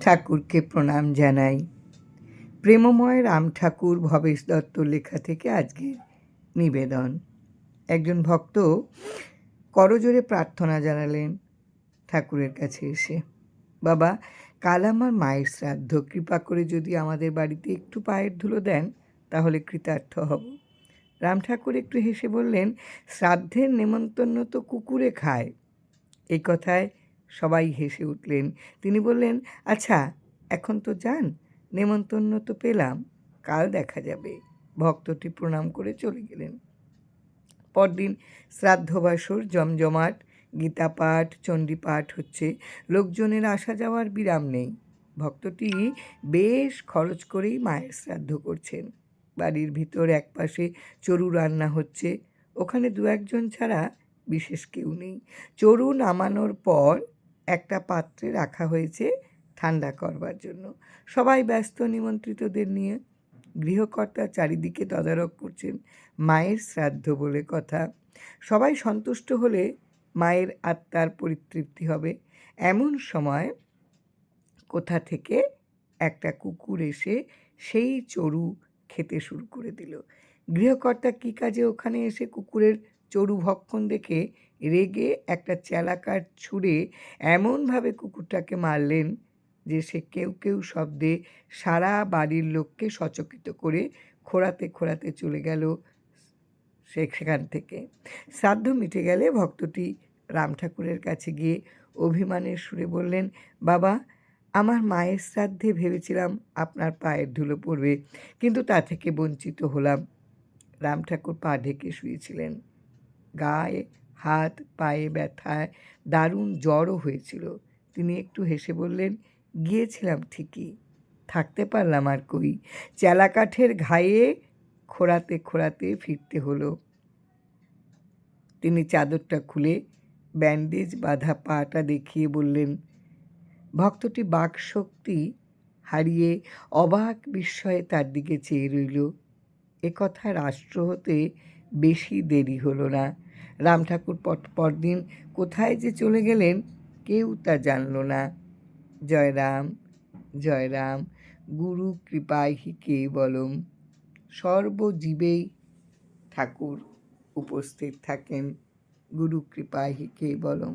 ঠাকুরকে প্রণাম জানাই। প্রেমময় রাম ঠাকুর ভবেশ দত্ত লেখা থেকে আজকের নিবেদন। একজন ভক্ত করজোরে প্রার্থনা জানালেন ঠাকুরের কাছে এসে, বাবা, কাল আমার মায়ের শ্রাদ্ধ, কৃপা করে যদি আমাদের বাড়িতে একটু পায়ের ধুলো দেন, তাহলে কৃতার্থ হব। রাম ঠাকুর একটু হেসে বললেন, শ্রাদ্ধের নেমন্তন্ন তো কুকুরে খায়। এই কথায় সবাই হেসে উঠলেন। তিনি বললেন আচ্ছা এখন তো যান, নেমন্তন্ন তো পেলাম, কাল দেখা যাবে। ভক্তটি প্রণাম করে চলে গেলেন। পরদিন শ্রাদ্ধবাসর জমজমাট গীতা পাঠ চণ্ডী পাঠ হচ্ছে, লোকজনের আসা যাওয়ার বিরাম নেই। ভক্তটি বেশ খরচ করেই মায়ের শ্রাদ্ধ করছেন। বাড়ির ভিতর একপাশে চরু রান্না হচ্ছে, ওখানে দু একজন ছাড়া বিশেষ কেউ নেই। চরু নামানোর পর একটা পাত্রে রাখা হয়েছে ঠান্ডা করবার জন্য। সবাই ব্যস্ত, নিমন্ত্রিতদের নিয়ে গৃহকর্তা চারিদিকে তদারক করছেন মায়ের শ্রাদ্ধ বলে কথা। সবাই সন্তুষ্ট হলে মায়ের আত্মার পরিতৃপ্তি হবে। এমন সময় কোথা থেকে একটা কুকুর এসে সেই চরু খেতে শুরু করে দিল। গৃহকর্তা কী কাজে ওখানে এসে কুকুরের চরু ভক্ষণ দেখে রেগে একটা চেলাকার ছুঁড়ে এমনভাবে কুকুরটাকে মারলেন যে সে কেউ কেউ শব্দে সারা বাড়ির লোককে সচকিত করে খোড়াতে খোঁড়াতে চলে গেল সেখান থেকে। শ্রাদ্ধ মিটে গেলে ভক্তটি রাম ঠাকুরের কাছে গিয়ে অভিমানের সুরে বললেন, বাবা, আমার মায়ের শ্রাদ্ধে ভেবেছিলাম আপনার পায়ের ধুলো পড়বে, কিন্তু তা থেকে বঞ্চিত হলাম। রাম ঠাকুর পা ঢেকে শুয়েছিলেন। গায়ে হাত, পায়ে ব্যথায় দারুণ জ্বরও হয়েছিল। তিনি একটু হেসে বললেন, গিয়েছিলাম ঠিকই, থাকতে পারলাম আর কই। চেলাকাঠের ঘায়ে খোঁড়াতে খোঁড়াতে ফিরতে হলো। তিনি চাদরটা খুলে ব্যান্ডেজ বাঁধা পাটা দেখিয়ে বললেন, ভক্তটি বাকশক্তি হারিয়ে অবাক বিস্ময়ে তার দিকে চেয়ে রইল। এ কথা রাষ্ট্র হতে বেশি দেরি হলো না। রাম ঠাকুর পট পরদিন কোথায় যে চলে গেলেন কেউ তা জানল না। জয় রাম জয় রাম, গুরু কৃপায় হি কে বলম। সর্বজীবেই ঠাকুর উপস্থিত থাকেন, গুরু কৃপায় হি কেবলম